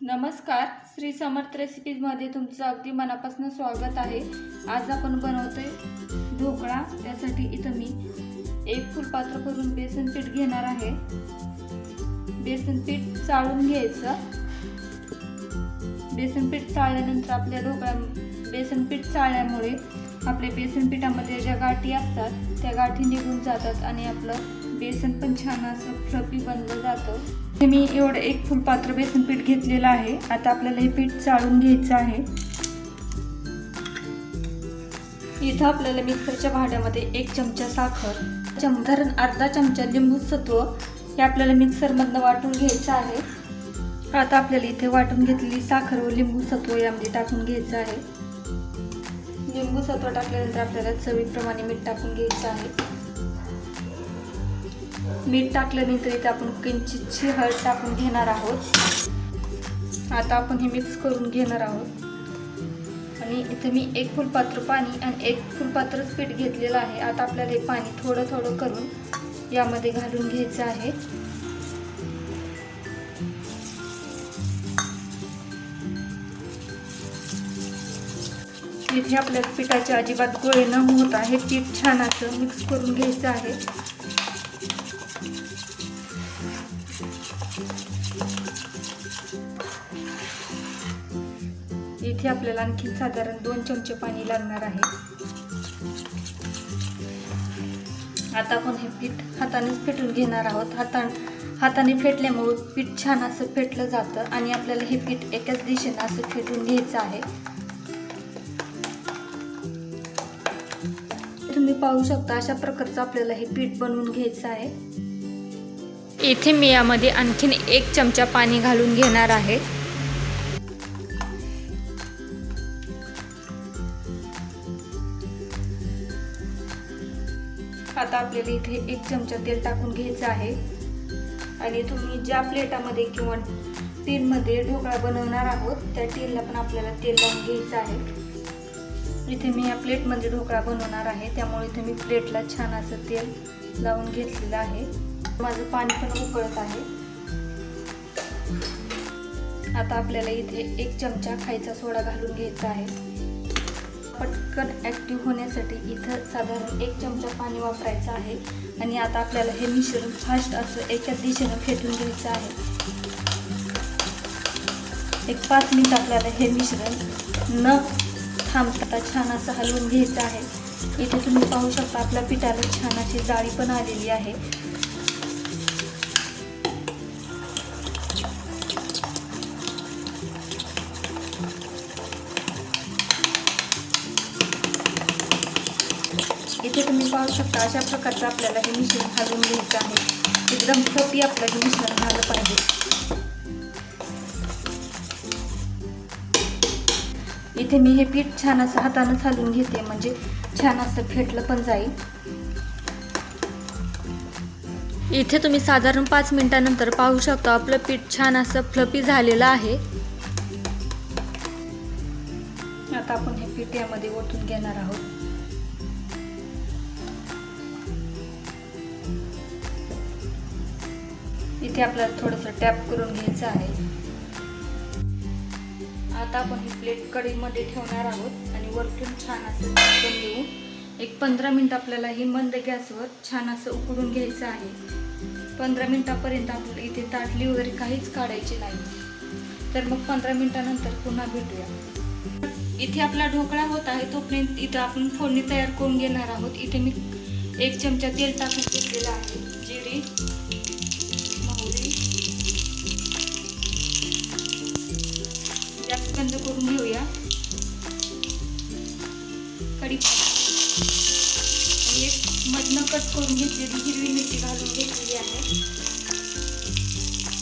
नमस्कार. श्री समर्थ रेसिपीजमध्ये तुमचं अगदी मनापासून स्वागत आहे. आज आपण बनवतोय ढोकळा. त्यासाठी इथं मी एक फुलपात्र करून बेसन पीठ घेणार आहे. बेसन पीठ चाळून घ्यायचं. बेसन पीठ चाळल्यानंतर आपल्या ढोकळ्या बेसन पीठ चाळल्यामुळे आपल्या बेसन पिठामध्ये ज्या गाठी असतात त्या गाठी निघून जातात आणि आपलं बेसन पण छान असं फ्लपी बनलं जातं. हे मी एवढं एक फुलपात्र बेसन पीठ घेतलेलं आहे. आता आपल्याला हे पीठ चाळून घ्यायचं आहे. इथं आपल्याला मिक्सरच्या भांड्यामध्ये एक चमचा साखर चम धरण अर्धा चमचा लिंबू सत्व हे आपल्याला मिक्सरमधनं वाटून घ्यायचं आहे. आता आपल्याला इथे वाटून घेतलेली साखर व लिंबू सत्व यामध्ये टाकून घ्यायचं आहे. लिंबू सत्व टाकल्यानंतर आपल्याला चवीप्रमाणे मीठ टाकून घ्यायचं आहे. मीठ टाकल्यानंतर इथे आपण किंचितची हळद टाकून घेणार आहोत. आता आपण हे मिक्स करून घेणार आहोत. आणि इथे मी एक फुलपात्र पाणी आणि एक फुलपात्रच पीठ घेतलेलं आहे. आता आपल्याला हे पाणी थोडं थोडं करून यामध्ये घालून घ्यायचं आहे. इथे आपल्याला पिठाचे अजिबात गोळे न होता हे पीठ छान असं मिक्स करून घ्यायचं आहे. इथे आपल्याला आणखी साधारण दोन चमचे पाणी लागणार आहे. आता आपण हे पीठ हातानेच फेटून घेणार आहोत. हाता हाताने फेटल्यामुळे पीठ छान असं फेटलं जातं आणि आपल्याला हे पीठ एकाच दिशेनं असं फेटून घ्यायचं आहे. तुम्ही पाहू शकता अशा प्रकारचं आपल्याला हे पीठ बनवून घ्यायचं आहे. इथे मी यामध्ये आणखीन एक चमचा पाणी घालून घेणार आहे. आता आपल्याला इथे एक चमचा तेल टाकून घ्यायचं आहे. आणि तुम्ही ज्या प्लेटामध्ये किंवा टीनमध्ये ढोकळा बनवणार आहोत त्या टीनला पण आपल्याला तेल लावून घ्यायचं आहे. इथे मी या प्लेटमध्ये ढोकळा बनवणार आहे. त्यामुळे इथे मी प्लेटला छान असं तेल लावून घेतलेलं आहे. माझं पाणी पण उकळत आहे. आता आपल्याला इथे एक चमचा खायचा सोडा घालून घ्यायचा आहे. पटकन ॲक्टिव्ह होण्यासाठी इथं साधारण एक चमचा पाणी वापरायचं आहे. आणि आता आपल्याला हे मिश्रण फास्ट असं एकाच दिशेनं फेटून घ्यायचं आहे. एक पाच मिनिट आपल्याला हे मिश्रण न थांबता छान असं हलवून घ्यायचं आहे. इथे तुम्ही पाहू शकता आपल्या पिठाला छान अशी जाळी पण आलेली आहे. इथे तुम्ही पाहू शकता अशा प्रकारचं आपल्याला हे मिश्रण घालून घ्यायचं आहे. एकदम फ्लपी आपलं हे मिश्रण झालं पाहिजे. इथे मी हे पीठ छान असं हातानं घालून घेते म्हणजे छान असं फेटलं पण जाईल. इथे तुम्ही साधारण पाच मिनिटानंतर पाहू शकता आपलं पीठ छान असं फ्लपी झालेलं आहे. आता आपण हे पीठ यामध्ये ओतून घेणार आहोत. इथे आपल्याला थोडंसं टॅप करून घ्यायचं आहे. आता आपण ही प्लेट कढईमध्ये ठेवणार आहोत आणि वरतून छान असं झाकण देऊ एक पंधरा मिनटं आपल्याला ही मंद गॅसवर छान असं उकडून घ्यायचं आहे. पंधरा मिनटापर्यंत आपल्याला इथे ताटली वगैरे काहीच काढायची नाही. तर मग पंधरा मिनटानंतर पुन्हा भेटूया. इथे आपला ढोकळा होत आहे तोपर्यंत इथं आपण फोडणी तयार करून घेणार आहोत. इथे मी एक चमचा तेल टाकून घेतलेलं आहे. जिरी बंद करून घेऊया. कढीपत्ता एक मधनं कट करून घेतलेली हिरवी मिरची घालून घेतलेली आहे.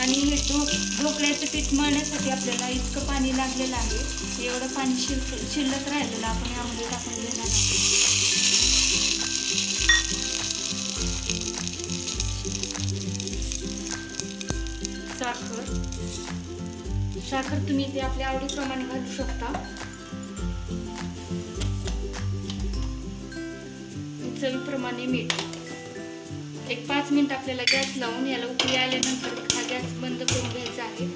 आणि हे ढोक ढोकळ्याचं पीठ मळण्यासाठी आपल्याला इतकं पाणी लागलेलं आहे. एवढं पाणी शिल शिल्लक राहिलेलं आपण साखर तुम्ही ते आपल्या आवडीप्रमाणे घालू शकता. चवीप्रमाणे मीठ. एक पाच मिनिट आपल्याला गॅस लावून याला उकळी आल्यानंतर हा गॅस बंद करून घ्यायचा आहे.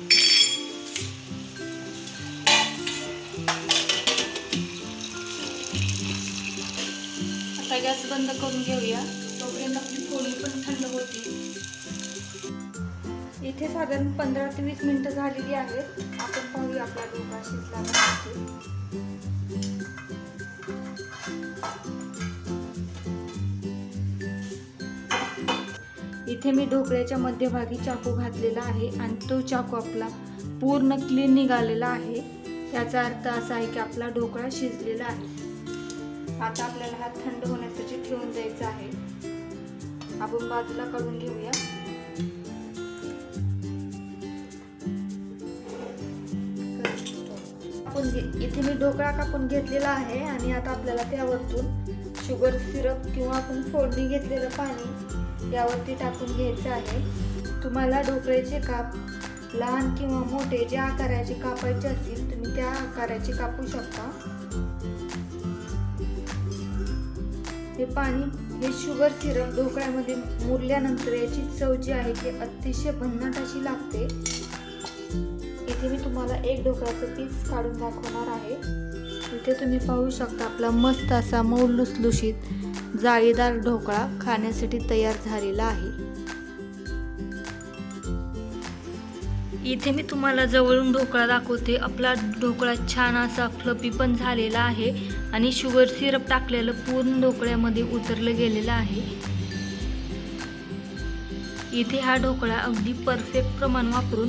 आता गॅस बंद करून घेऊया. तोपर्यंत आपली फोडी पण थंड होती. इथे साधारण पंधरा ते वीस मिनिटं झालेली आहेत. आपण पाहूया आपला ढोकळा शिजला इथे मी ढोकळ्याच्या मध्यभागी चाकू घातलेला आहे आणि तो चाकू आपला पूर्ण क्लीन निघालेला आहे. याचा अर्थ असा आहे की आपला ढोकळा शिजलेला आहे. आता आपल्याला हा थंड होण्यासाठी ठेवून द्यायचा आहे. आपण बाजूला काढून घेऊया. कापून घे- इथे मी ढोकळा कापून घेतलेला आहे आणि आता आपल्याला त्यावरतून शुगर सिरप किंवा आपण फोडणी घेतलेलं पाणी यावरती टाकून घ्यायचं आहे. तुम्हाला ढोकळ्याचे काप लहान किंवा मोठे ज्या आकाराचे कापायचे असतील तुम्ही त्या आकाराचे कापू शकता. हे पाणी हे शुगर सिरप ढोकळ्यामध्ये मुरल्यानंतर याची चव जी आहे ती अतिशय भन्नाट अशी लागते. इथे मी तुम्हाला एक ढोकळ्याचं पीस काढून दाखवणार आहे. इथे तुम्ही पाहू शकता आपला मस्त असा मऊ लुसलुशीत जाळीदार ढोकळा खाण्यासाठी तयार झालेला आहे. इथे मी तुम्हाला जवळून ढोकळा दाखवते. आपला ढोकळा छान असा फ्लपी पण झालेला आहे आणि शुगर सिरप टाकलेलं पूर्ण ढोकळ्यामध्ये उतरलं गेलेलं आहे. इथे हा ढोकळा अगदी परफेक्ट प्रमाण वापरून